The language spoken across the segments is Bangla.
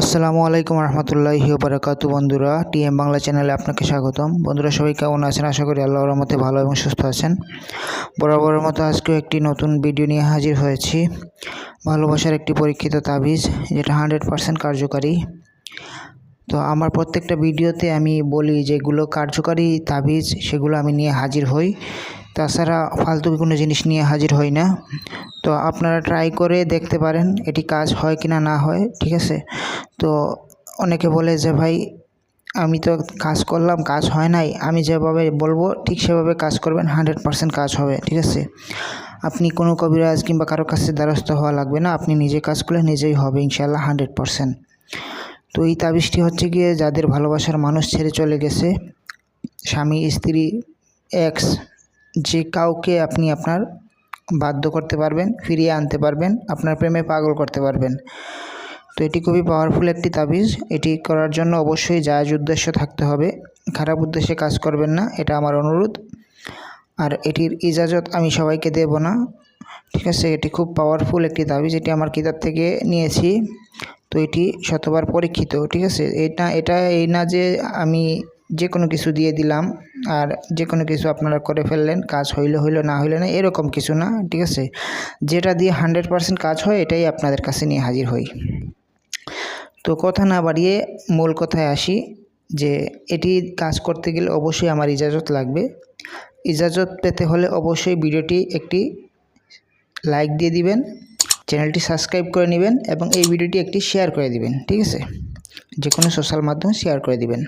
আসসালামু আলাইকুম রহমতুল্লাহি বারাকাতু বন্ধুরা, টিএম বাংলা চ্যানেলে আপনাকে স্বাগতম। বন্ধুরা, সবাই কেমন আছেন? আশা করি আল্লাহর রহমতে ভালো এবং সুস্থ আছেন। বরাবরের মতো আজকেও একটি নতুন ভিডিও নিয়ে হাজির হয়েছি। ভালোবাসার একটি পরীক্ষিত তাবিজ, যেটা হান্ড্রেড পারসেন্ট কার্যকারী। তো আমার প্রত্যেকটা ভিডিওতে আমি বলি যেগুলো কার্যকারী তাবিজ, সেগুলো আমি নিয়ে হাজির হই। তাছাড়া ফালতু কোনো জিনিস নিয়ে হাজির হই না। তো আপনারা ট্রাই করে দেখতে পারেন এটি কাজ হয় কি না না হয়, ঠিক আছে? তো অনেকে বলে যে, ভাই, আমি তো কাজ করলাম, কাজ হয় নাই। আমি যেভাবে বলব, ঠিক সেভাবে কাজ করবেন হান্ড্রেড পারসেন্ট কাজ হবে, ঠিক আছে? আপনি কোনো কবিরাজ কিংবা কারও কাছে দ্বারস্থ হওয়া লাগবে না। আপনি নিজে কাজ করলে নিজেই হবে ইনশাল্লাহ হান্ড্রেড পারসেন্ট তো এই তাবিজটি হচ্ছে গিয়ে যাদের ভালোবাসার মানুষ ছেড়ে চলে গেছে, স্বামী, স্ত্রী এক্স যে কাউকে আপনি আপনার বাধ্য করতে পারবেন, ফিরিয়ে আনতে পারবেন, আপনার প্রেমে পাগল করতে পারবেন। তো এটি খুবই পাওয়ারফুল একটি তাবিজ। এটি করার জন্য অবশ্যই জায়জ উদ্দেশ্য থাকতে হবে। খারাপ উদ্দেশ্যে কাজ করবেন না, এটা আমার অনুরোধ। আর এটির ইজাজত আমি সবাইকে দেব না। ঠিক আছে, এটি খুব পাওয়ারফুল একটি তাবিজ। এটি আমার কিতাব থেকে নিয়েছি। তো এটি শতবার পরীক্ষিত। ঠিক আছে, এটা এটা এই না যে আমি যে কোনো কিছু দিয়ে দিলাম আর যে কোনো কিছু আপনারা করে ফেললেন, কাজ হইলে হইল, না হইলে না, এরকম কিছু না, ঠিক আছে? যেটা দিয়ে হান্ড্রেড পারসেন্ট কাজ হয়, এটাই আপনাদের কাছে নিয়ে হাজির হই। তো কথা না বাড়িয়ে মূল কথায় আসি যে, এটি কাজ করতে গেলে অবশ্যই আমার ইজাজত লাগবে। ইজাজত পেতে হলে অবশ্যই ভিডিওটি একটি লাইক দিয়ে দিবেন, চ্যানেলটি সাবস্ক্রাইব করে নেবেন এবং এই ভিডিওটি একটি শেয়ার করে দিবেন, ঠিক আছে? যে কোনো সোশ্যাল মাধ্যমে শেয়ার করে দিবেন।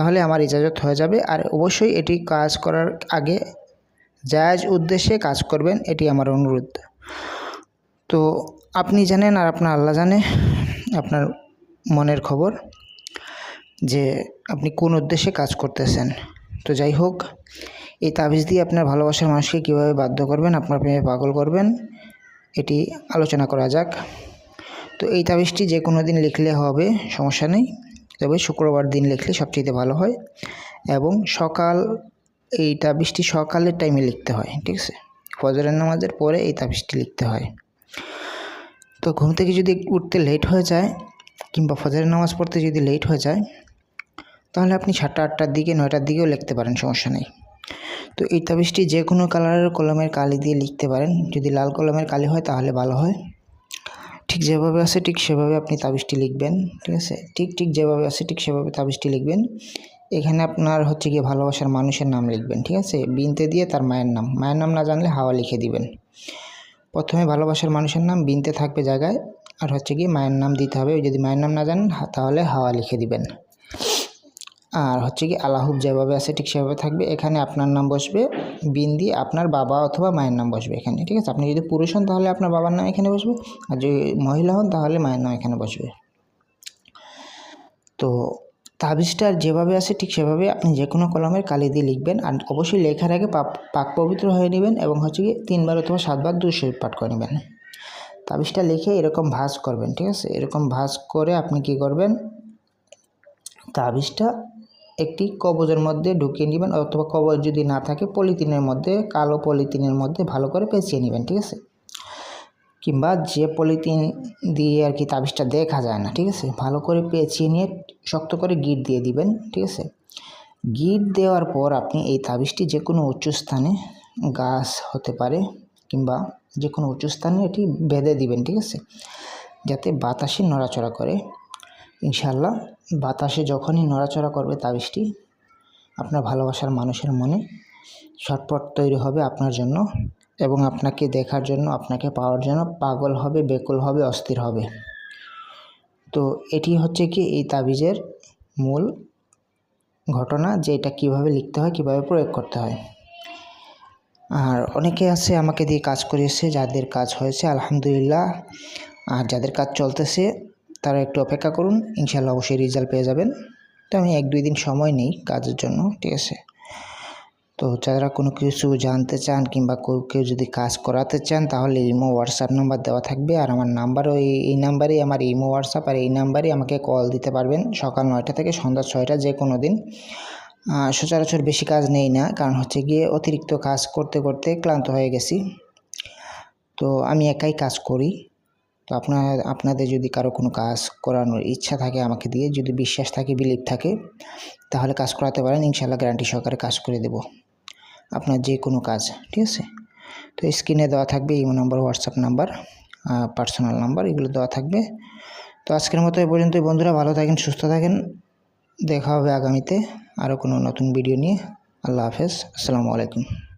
তাহলে আমার ইজাজত হয়ে যাবে। আর অবশ্যই এটি কাজ করার আগে জায়জ উদ্দেশ্যে কাজ করবেন, এটি আমার অনুরোধ। তো আপনি জানেন আর আপনার আল্লাহ জানে, আপনার মনের খবর যে আপনি কোন উদ্দেশ্যে কাজ করতেছেন। তো যাই হোক, এই তাবিজ দিয়ে আপনার ভালোবাসার মানুষকে কীভাবে বাধ্য করবেন, আপনার প্রেমে পাগল করবেন, এটি আলোচনা করা যাক। তো এই তাবিজটি যে কোনো দিন লিখলে হবে, সমস্যা নেই। তবে শুক্রবার দিন লিখলে সবচেয়ে ভালো হয় এবং সকাল এই তাবিজটি সকালের টাইমে লিখতে হয়, ঠিক আছে? ফজরের নামাজের পরে এই তাবিজটি লিখতে হয়। তো ঘুম থেকে যদি উঠতে লেট হয়ে যায় কিংবা ফজরের নামাজ পড়তে যদি লেট হয়ে যায়, তাহলে আপনি সাতটা, আটটার দিকে, নয়টার দিকেও লিখতে পারেন, সমস্যা নেই। তো এই তাবিজটি যে কোনো কালারের কলমের কালি দিয়ে লিখতে পারেন। যদি লাল কলমের কালি হয় তাহলে ভালো হয়। ঠিক যেভাবে আছে, ঠিক সেভাবে আপনি তাবিজটি লিখবেন, ঠিক আছে? ঠিক ঠিক যেভাবে আছে, ঠিক সেভাবে তাবিজটি লিখবেন। এখানে আপনার হচ্ছে গিয়ে ভালোবাসার মানুষের নাম লিখবেন, ঠিক আছে? বিনতে দিয়ে তার মায়ের নাম। মায়ের নাম না জানলে হাওয়া লিখে দিবেন। প্রথমে ভালোবাসার মানুষের নাম বিনতে থাকবে জায়গায়, আর হচ্ছে গিয়ে মায়ের নাম দিতে হবে। যদি মায়ের নাম না জানেন তাহলে হাওয়া লিখে দিবেন। আর হচ্ছে কি আলাহুব যেভাবে আছে ঠিক সেভাবে থাকবে। এখানে আপনার নাম বসবে বিন দিয়ে আপনার বাবা অথবা মায়ের নাম বসবে এখানে, ঠিক আছে? আপনি যদি পুরুষ হন তাহলে আপনার বাবার নাম এখানে বসবে, আর যদি মহিলা হন তাহলে মায়ের নাম এখানে বসবে। তো তাবিজটা যেভাবে আছে ঠিক সেভাবে আপনি যে কোনো কলমের কালি দিয়ে লিখবেন, আর অবশ্যই লেখার আগে পাক পবিত্র হয়ে নেবেন এবং হচ্ছে কি তিনবার অথবা সাতবার দুই শরীর পাঠ করে নেবেন। তাবিজটা লিখে এরকম ভাঁজ করবেন, ঠিক আছে? এরকম ভাঁজ করে আপনি কি করবেন? তাবিজটা একটি কবজের মধ্যে ঢুকিয়ে নেবেন অথবা কবজ যদি না থাকে, পলিথিনের মধ্যে, কালো পলিথিনের মধ্যে ভালো করে পেঁচিয়ে নেবেন, ঠিক আছে? কিংবা যে পলিথিন দিয়ে আর কি তাবিজটা দেখা যায় না, ঠিক আছে? ভালো করে পেঁচিয়ে নিয়ে শক্ত করে গিট দিয়ে দিবেন, ঠিক আছে? গিট দেওয়ার পর আপনি এই তাবিজটি যে কোনো উঁচু স্থানে গাছ হতে পারে কিংবা যে কোনো উঁচু স্থানে এটি বেঁধে দিবেন, ঠিক আছে? যাতে বাতাসে নড়াচড়া করে। ইনশাল্লাহ বাতাসে যখনই নড়াচড়া করবে তাবিজটি আপনার ভালোবাসার মানুষের মনে ছটপট তৈরি হবে আপনার জন্য এবং আপনাকে দেখার জন্য, আপনাকে পাওয়ার জন্য পাগল হবে, বেকুল হবে, অস্থির হবে। তো এটি হচ্ছে কি, এই তাবিজের মূল ঘটনা যে এটা কীভাবে লিখতে হয়, কীভাবে প্রয়োগ করতে হয়। আর অনেকে আছে আমাকে দিয়ে কাজ করিয়েছে, যাদের কাজ হয়েছে, আলহামদুলিল্লাহ, আর যাদের কাজ চলতেছে তারা একটু অপেক্ষা করুন ইনশাল্লাহ অবশ্যই রেজাল্ট পেয়ে যাবেন। তো আমি এক দুই দিন সময় নেই কাজের জন্য, ঠিক আছে? তো যারা কোনো কিছু জানতে চান কিংবা কেউ কেউ যদি কাজ করাতে চান, তাহলে ইমো হোয়াটসঅ্যাপ নাম্বার দেওয়া থাকবে। আর আমার নাম্বারও এই এই নাম্বারেই আমার ইমো হোয়াটসঅ্যাপ আর এই নাম্বারেই আমাকে কল দিতে পারবেন সকাল নয়টা থেকে সন্ধ্যা ছয়টা যে কোনো দিন। সচরাচর বেশি কাজ নেই না, কারণ হচ্ছে গিয়ে অতিরিক্ত কাজ করতে করতে ক্লান্ত হয়ে গেছি। তো আমি একাই কাজ করি। তো আপনার, আপনাদের যদি কারও কোনো কাজ করানোর ইচ্ছা থাকে আমাকে দিয়ে, যদি বিশ্বাস থাকে বিলিভ থাকে, তাহলে কাজ করাতে পারেন। ইনশাল্লাহ গ্যারান্টি সহকারে কাজ করে দেব আপনার যে কোনো কাজ, ঠিক আছে? তো স্ক্রিনে দেওয়া থাকবে Imo number WhatsApp number personal number এগুলো দেওয়া থাকবে। তো আজকের মতো এ পর্যন্ত বন্ধুরা, ভালো থাকেন, সুস্থ থাকেন। দেখা হবে আগামীতে আরও কোনো নতুন ভিডিও নিয়ে। আল্লাহ হাফেজ। আসসালামু আলাইকুম।